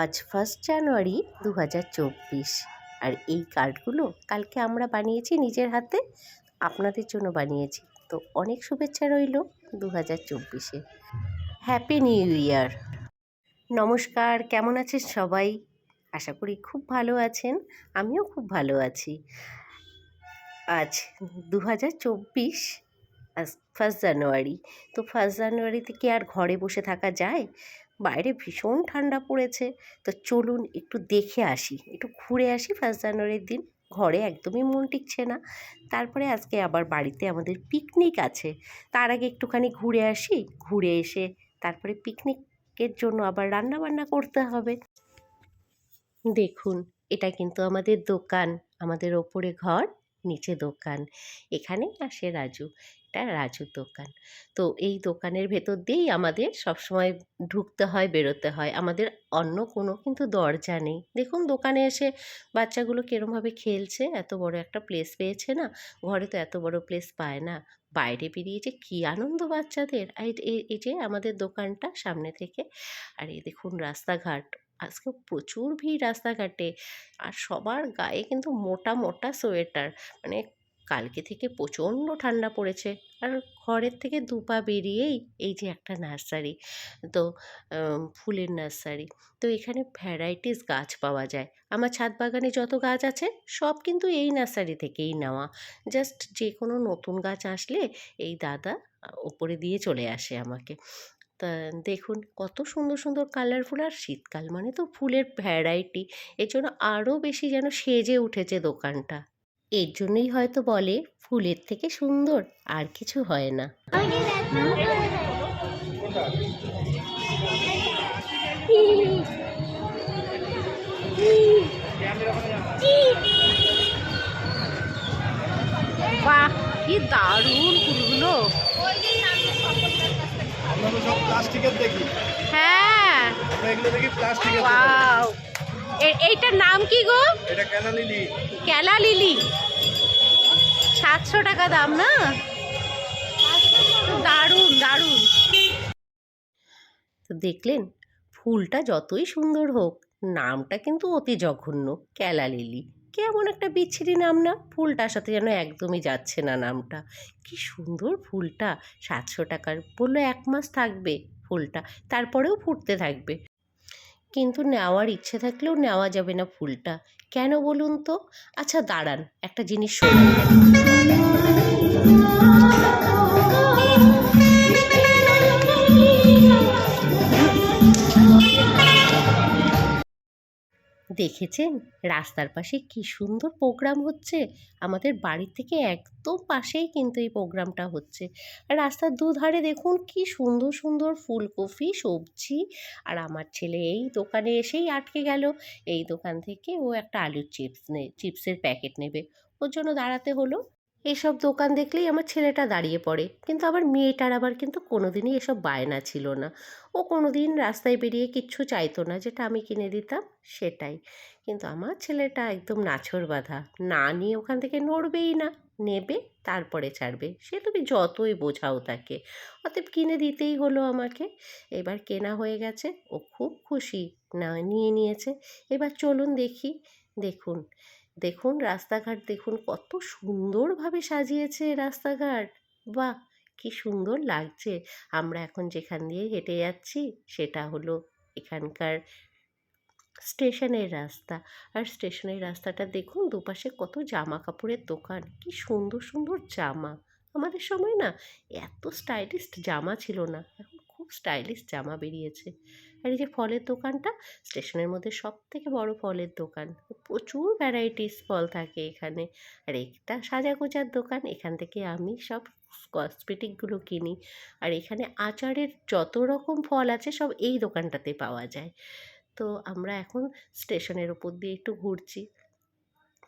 আজ first January দু হাজার চব্বিশ। আর এই কার্ডগুলো কালকে আমরা বানিয়েছি নিজের হাতে, আপনাদের জন্য বানিয়েছি। তো অনেক শুভেচ্ছা রইল দু হাজার চব্বিশে। হ্যাপি নিউ ইয়ার নমস্কার, কেমন আছেন সবাই? আশা করি খুব ভালো আছেন, আমিও খুব ভালো আছি। আজ দু হাজার চব্বিশ ফার্স্ট জানুয়ারি তো ফার্স্ট জানুয়ারিতে কি আর ঘরে বসে থাকা যায়? বাইরে ভীষণ ঠান্ডা পড়েছে। তো চলুন একটু দেখে আসি। একটু ঘুরে আসি ফার্স্ট জানুয়ারির দিন। ঘরে একদমই মন টিকছে না। তারপরে আজকে আবার বাড়িতে আমাদের পিকনিক আছে। তার আগে একটুখানি ঘুরে আসি। ঘুরে এসে তারপরে পিকনিকের জন্য আবার রান্না বান্না করতে হবে। দেখুন, এটা কিন্তু আমাদের দোকান, আমাদের ওপরে ঘর। নিচে দোকান, এখানে আসে রাজু। এটা রাজুর দোকান। তো এই দোকানের ভেতর দিয়েই আমাদের সবসময় ঢুকতে হয়, বেরোতে হয়। আমাদের অন্য কোনো কিন্তু দরজা নেই। দেখুন দোকানে এসে বাচ্চাগুলো কীরমভাবে খেলছে, এত বড় একটা প্লেস পেয়েছে না? ঘরে তো এত বড় প্লেস পায় না। বাইরে বেরিয়ে যে কী আনন্দ বাচ্চাদের! আর এই- যে আমাদের দোকানটা সামনে থেকে, আর এই দেখুন রাস্তাঘাট। আজকে প্রচুর ভিড় রাস্তাঘাটে। আর সবার গায়ে কিন্তু মোটা মোটা সোয়েটার। মানে কালকে থেকে প্রচণ্ড ঠান্ডা পড়েছে। আর ঘরের থেকে দু পা বেরিয়েই এই যে একটা নার্সারি, তো ফুলের নার্সারি। তো এখানে ভ্যারাইটিস গাছ পাওয়া যায়। আমার ছাদ বাগানে যত গাছ আছে, সব কিন্তু এই নার্সারি থেকেই নেওয়া। জাস্ট যে কোনো নতুন গাছ আসলে এই দাদা ওপরে দিয়ে চলে আসে আমাকে। তা দেখুন কত সুন্দর সুন্দর কালারফুল আর শীতকাল মানে তো ফুলের ভ্যারাইটি এর জন্য আরও বেশি যেন সেজে উঠেছে দোকানটা। এর জন্যই হয়তো বলে ফুলের থেকে সুন্দর আর কিছু হয় না। বাহ কি দারুণ ফুলগুলো। আমরা সব প্লাস্টিকের দেখি। হ্যাঁ। এগুলো দেখি প্লাস্টিকের ওয়াও। এইটার নাম কি গো? এটা কেন লিলি। ক্যালা লিলি। সাতশো টাকা দাম না? দারুণ দারুণ। তো দেখলেন ফুলটা যতই সুন্দর হোক নামটা কিন্তু অতি জঘন্য ক্যালা লিলি। কেমন একটা বিচ্ছিরি নাম না? ফুলটার সাথে যেন একদমই যাচ্ছে না নামটা। কি সুন্দর ফুলটা। সাতশো টাকার। বলল এক মাস থাকবে ফুলটা, তারপরেও ফুটতে থাকবে। কিন্তু নেওয়ার ইচ্ছে থাকলেও নেওয়া যাবে না ফুলটা। কেন বলুন তো? আচ্ছা দাঁড়ান, একটা জিনিস শুনুন দেখেছেন? রাস্তার পাশে কি সুন্দর প্রোগ্রাম হচ্ছে? আমাদের বাড়ির থেকে একদম পাশেই কিন্তু এই প্রোগ্রামটা হচ্ছে। রাস্তার দুধারে দেখুন কি সুন্দর সুন্দর ফুলকপি, সবজি। আর আমার ছেলে এই দোকানে এসেই আটকে গেল। এই দোকান থেকে ও একটা আলুর চিপস নে চিপসের প্যাকেট নেবে। ওর জন্য দাঁড়াতে হলো। এসব দোকান দেখলেই আমার ছেলেটা দাঁড়িয়ে পড়ে। কিন্তু আমার মেয়েটার আবার কিন্তু কোনোদিনই এসব বায়না ছিল না। ও কোনো দিন রাস্তায় বেরিয়ে কিচ্ছু চাইতো না, যেটা আমি কিনে দিতাম সেটাই। কিন্তু আমার ছেলেটা একদম নাছর বাঁধা। না নিয়ে ওখান থেকে নড়বেই না। নেবে, তারপরে ছাড়বে। সে তুমি যতই বোঝাও তাকে। অতএব কিনে দিতেই হলো আমাকে। এবার কেনা হয়ে গেছে। ও খুব খুশি। না, নিয়ে নিয়েছে। এবার চলুন দেখি। দেখুন দেখুন রাস্তাঘাট, দেখুন কত সুন্দরভাবে সাজিয়েছে রাস্তাঘাট। বাহ! কি সুন্দর লাগছে। আমরা এখন যেখান দিয়ে হেঁটে যাচ্ছি সেটা হলো এখানকার স্টেশনের রাস্তা। আর স্টেশনের রাস্তাটা দেখুন দুপাশে কত জামা কাপড়ের দোকান। কি সুন্দর সুন্দর জামা। আমাদের সময় না এত স্টাইলিস্ট জামা ছিল না। এখন খুব স্টাইলিশ জামা বেরিয়েছে। আর এই যে ফলের দোকানটা, স্টেশনের মধ্যে সব থেকে বড় ফলের দোকান। প্রচুর ভ্যারাইটিস ফল থাকে এখানে। আর একটা সাজাগোজার দোকান, এখান থেকে আমি সব কসমেটিকগুলো কিনি। আর এখানে আচারের যত রকম ফল আছে, সব এই দোকানটাতে পাওয়া যায়। তো আমরা এখন স্টেশনের ওপর দিয়ে একটু ঘুরছি।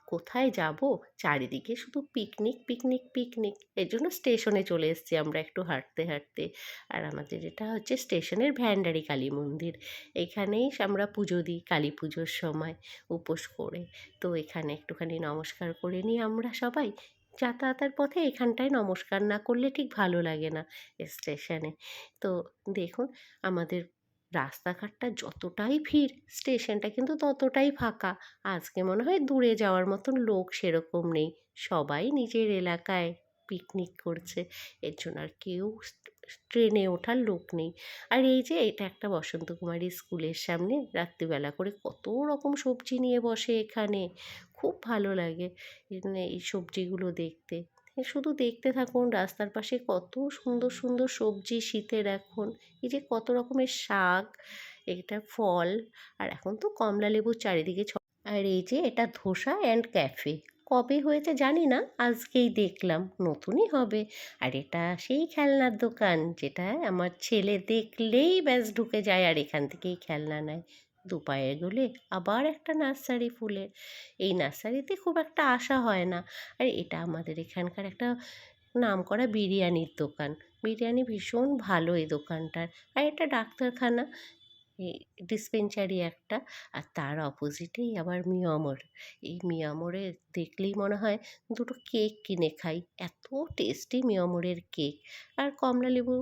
কোথায় যাব? চারিদিকে শুধু পিকনিক পিকনিক পিকনিক এর জন্য স্টেশনে চলে এসেছি আমরা একটু হাঁটতে হাঁটতে। আর আমাদের এটা হচ্ছে স্টেশনের ভ্যান্ডারি কালী মন্দির। এখানেই আমরা পুজো দিই কালী পুজোর সময় উপোস করে। তো এখানে একটুখানি নমস্কার করে নিই আমরা সবাই। যাতায়াতের পথে এখানটায় নমস্কার না করলে ঠিক ভালো লাগে না স্টেশনে তো দেখুন, আমাদের রাস্তাঘাটটা যতটাই ভিড়, স্টেশনটা কিন্তু ততটাই ফাঁকা। আজকে মনে হয় দূরে যাওয়ার মতন লোক সেরকম নেই। সবাই নিজের এলাকায় পিকনিক করছে। এর জন্য আর কেউ ট্রেনে ওঠার লোক নেই। আর এই যে এটা একটা বসন্ত কুমারী স্কুলের সামনে রাত্রিবেলা করে কত রকম সবজি নিয়ে বসে এখানে। খুব ভালো লাগে এই সবজিগুলো দেখতে। শুধু দেখতে থাকুন, রাস্তার পাশে কত সুন্দর সুন্দর সবজি শীতের এখন এই যে কত রকমের শাক, এটা ফল, আর এখন তো কমলা লেবুর চারিদিকে ছ আর এই যে এটা ধোসা অ্যান্ড ক্যাফে। কবে হয়েছে জানি না, আজকেই দেখলাম, নতুনই হবে। আর এটা সেই খেলনার দোকান, যেটা আমার ছেলে দেখলেই ব্যাস ঢুকে যায়, আর এখান থেকেই খেলনা নেয়। দু পায়ে গেলে আবার একটা নার্সারি ফুলের। এই নার্সারিতে খুব একটা আশা হয় না। আর এটা আমাদের এখানকার একটা নামকরা বিরিয়ানির দোকান। বিরিয়ানি ভীষণ ভালো এই দোকানটার। আর এটা ডাক্তারখানা। ডিসপেন্সারি একটা। আর তার অপোজিটেই আবার মিয়ামর। এই মিয়ামরে দেখলেই মনে হয় দুটো কেক কিনে খাই। এত টেস্টি মিয়ামরের কেক। আর কমলা লেবু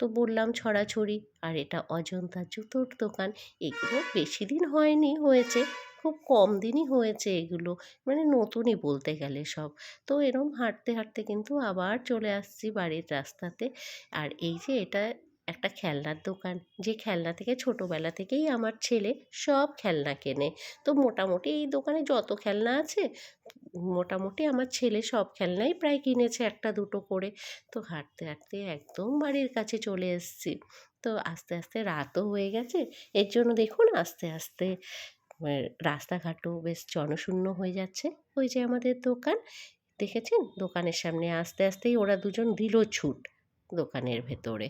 তো বললাম ছড়াছড়ি। আর এটা অজন্তা জুতোর দোকান। এগুলো বেশি দিন হয়নি, হয়েছে। খুব কম দিনই হয়েছে এগুলো। মানে নতুনই বলতে গেলে সব। তো এরম হাঁটতে হাঁটতে কিন্তু আবার চলে আসছি বাড়ির রাস্তাতে। আর এই যে এটা একটা খেলনার দোকান, যে খেলনা থেকে ছোটোবেলা থেকেই আমার ছেলে সব খেলনা কেনে। তো মোটামুটি এই দোকানে যত খেলনা আছে, মোটামুটি আমার ছেলে সব খেলনাই প্রায় কিনেছে একটা দুটো করে। তো হাঁটতে হাঁটতে একদম বাড়ির কাছে চলে এসেছি। তো আস্তে আস্তে রাতও হয়ে গেছে। এর জন্য দেখুন আস্তে আস্তে রাস্তাঘাটও বেশ জনশূন্য হয়ে যাচ্ছে। ওই যে আমাদের দোকান, দেখেছেন? দোকানের সামনে আস্তে, আস্তেই ওরা দুজন দিল ছুট। দোকানের ভেতরে।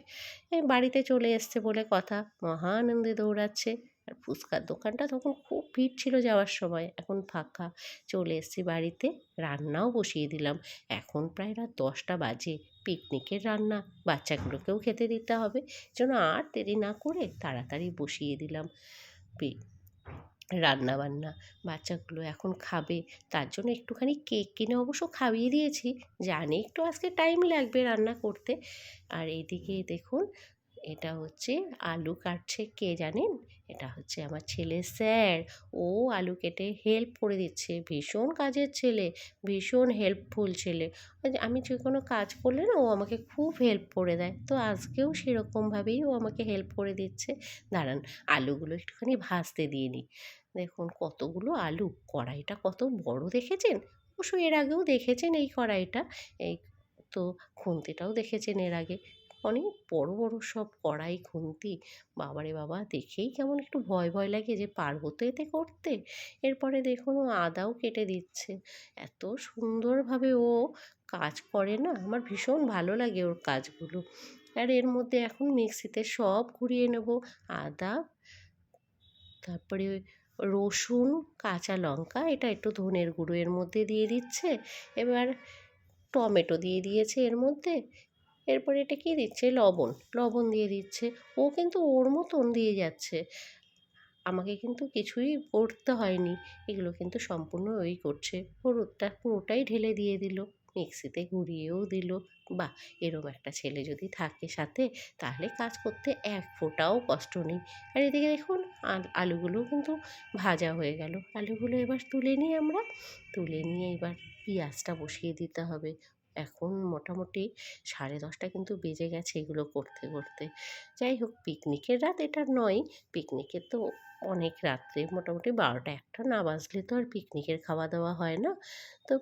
বাড়িতে চলে এসছে বলে কথা। মহা আনন্দে দৌড়াচ্ছে। আর ফুচকার দোকানটা তখন খুব ভিড় ছিল যাওয়ার সময়। এখন ফাঁকা। চলে এসছি বাড়িতে। রান্নাও বসিয়ে দিলাম। এখন প্রায় রাত দশটা বাজে। পিকনিকের রান্না। বাচ্চাগুলোকেও খেতে দিতে হবে। যেন আর দেরি না করে তাড়াতাড়ি বসিয়ে দিলাম। রান্না বান্না বাচ্চাগুলো এখন খাবে, তার জন্য একটুখানি কেক কিনে অবশ্য খাইয়ে দিয়েছি। জানি একটু আজকে টাইম লাগবে রান্না করতে। আর এদিকে দেখুন এটা হচ্ছে আলু কাটছে কে জানেন এটা হচ্ছে আমার ছেলে স্যার। ও আলু কেটে হেল্প করে দিচ্ছে। ভীষণ কাজের ছেলে, ভীষণ হেল্পফুল ছেলে। আমি যে কোনো কাজ করলে না ও আমাকে খুব হেল্প করে দেয়। তো আজকেও সেরকমভাবেই ও আমাকে হেল্প করে দিচ্ছে। দাঁড়ান, আলুগুলো একটুখানি ভাজতে দিয়ে নিই। দেখুন কতগুলো আলু, কড়াইটা কত বড় দেখেছেন? অবশ্য এর আগেও দেখেছেন এই কড়াইটা। এই তো খুন্তিটাও দেখেছেন এর আগে। অনেক বড় বড় সব কড়াই, খুন্তি। বাবারে বাবা, দেখেই কেমন একটু ভয় ভয় লাগে যে পারব তো এতে করতে। এরপরে দেখুন ও আদাও কেটে দিচ্ছে। এত সুন্দরভাবে ও কাজ করে না, আমার ভীষণ ভালো লাগে ওর কাজগুলো। আর এর মধ্যে এখন মিক্সিতে সব ঘুরিয়ে নেব, আদা, তারপরে রসুন, কাঁচা লঙ্কা, এটা একটু ধনের গুঁড়ো এর মধ্যে দিয়ে দিচ্ছে। এবার টমেটো দিয়ে দিয়েছে এর মধ্যে। এরপর এটা কী দিচ্ছে? লবণ। লবণ দিয়ে দিচ্ছে। ও কিন্তু ওর মতন দিয়ে যাচ্ছে। আমাকে কিন্তু কিছুই করতে হয়নি। এগুলো কিন্তু সম্পূর্ণ ওই করছে। হলুদটা পুরোটাই ঢেলে দিয়ে দিল। মিক্সিতে ঘুরিয়েও দিল। বা এরম একটা ছেলে যদি থাকে সাথে, তাহলে কাজ করতে এক ফোঁটাও কষ্ট নেই। আর এদিকে দেখুন আলুগুলোও কিন্তু ভাজা হয়ে গেল। আলুগুলো এবার তুলে নিই আমরা। তুলে নিয়ে এবার পেঁয়াজটা বসিয়ে দিতে হবে। এখন মোটামুটি সাড়ে দশটা কিন্তু বেজে গেছে এগুলো করতে করতে। যাই হোক, পিকনিকের রাত এটা নয়। পিকনিকের তো অনেক রাত্রে, মোটামুটি বারোটা একটা না বাজলে তো আর পিকনিকের খাওয়া দাওয়া হয় না। তো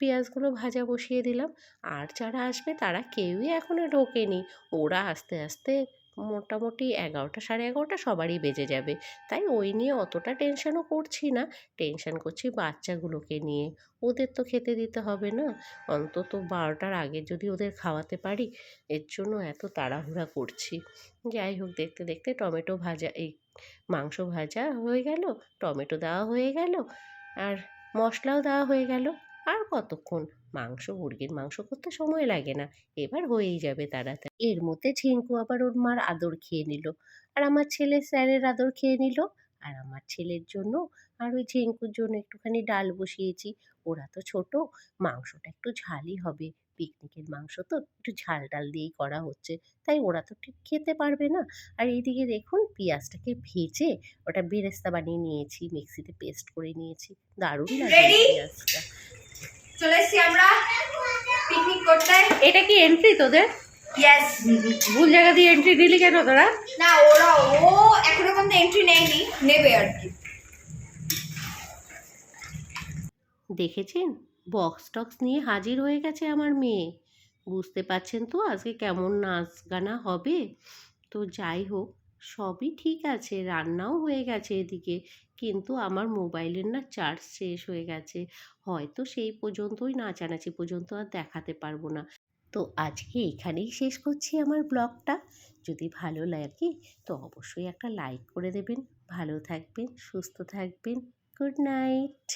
পেঁয়াজগুলো ভাজা বসিয়ে দিলাম। আর যারা আসবে তারা কেউই এখনও ঢোকেনি। ওরা আস্তে আস্তে মোটামুটি এগারোটা সাড়ে এগারোটা সবারই বেজে যাবে। তাই ওই নিয়ে অতটা টেনশানও করছি না। টেনশন করছি বাচ্চাগুলোকে নিয়ে। ওদের তো খেতে দিতে হবে না। অন্তত বারোটার আগে যদি ওদের খাওয়াতে পারি, এর জন্য এত তাড়াহুড়া করছি। যাই হোক, দেখতে দেখতে টমেটো ভাজা, এই মাংস ভাজা হয়ে গেল, টমেটো দেওয়া হয়ে গেল, আর মশলাও দেওয়া হয়ে গেল। আর কতক্ষণ? মাংস মুরগির মাংস করতে সময় লাগে না। এবার হয়েই যাবে তাড়াতাড়ি। এর মধ্যে ঝিঙ্কু আবার ওর মার আদর খেয়ে নিল। আর আমার ছেলে স্যারের আদর খেয়ে নিল। আর আমার ছেলের জন্য আর ওই ঝিঙ্কুর জন্য একটুখানি ডাল বসিয়েছি। ওরা তো ছোট মাংসটা একটু ঝালই হবে। পিকনিকের মাংস তো একটু ঝাল ডাল দিয়েই করা হচ্ছে। তাই ওরা তো ঠিক খেতে পারবে না। আর এইদিকে দেখুন পেঁয়াজটাকে ভেজে ওটা বেরেস্তা বানিয়ে নিয়েছি। মিক্সিতে পেস্ট করে নিয়েছি। দারুণ লাগে পেঁয়াজটা। চলে এসছি আমরা পিকনিক করতে। এটা কি এন্ট্রি তোদের? ইয়েস ভুল জায়গা দিয়ে এন্ট্রি দিলি কেন তোরা? না ওরা ও এখনও পর্যন্ত এন্ট্রি নেয়নি নেবে আর কি। দেখেছেন? বক্স টক্স নিয়ে হাজির হয়ে গেছে আমার মেয়ে। বুঝতে পারছেন তো আজকে কেমন নাচ গানা হবে? তো যাই হোক সবই ঠিক আছে, রান্নাও হয়ে গেছে এদিকে। কিন্তু আমার মোবাইলের না চার্জ শেষ হয়ে গেছে। হয়তো সেই পর্যন্তই নাচানাচি পর্যন্ত আর দেখাতে পারব না। তো আজকে এখানেই শেষ করছি আমার ব্লগটা। যদি ভালো লাগে তো অবশ্যই একটা লাইক করে দেবেন। ভালো থাকবেন, সুস্থ থাকবেন। Good night.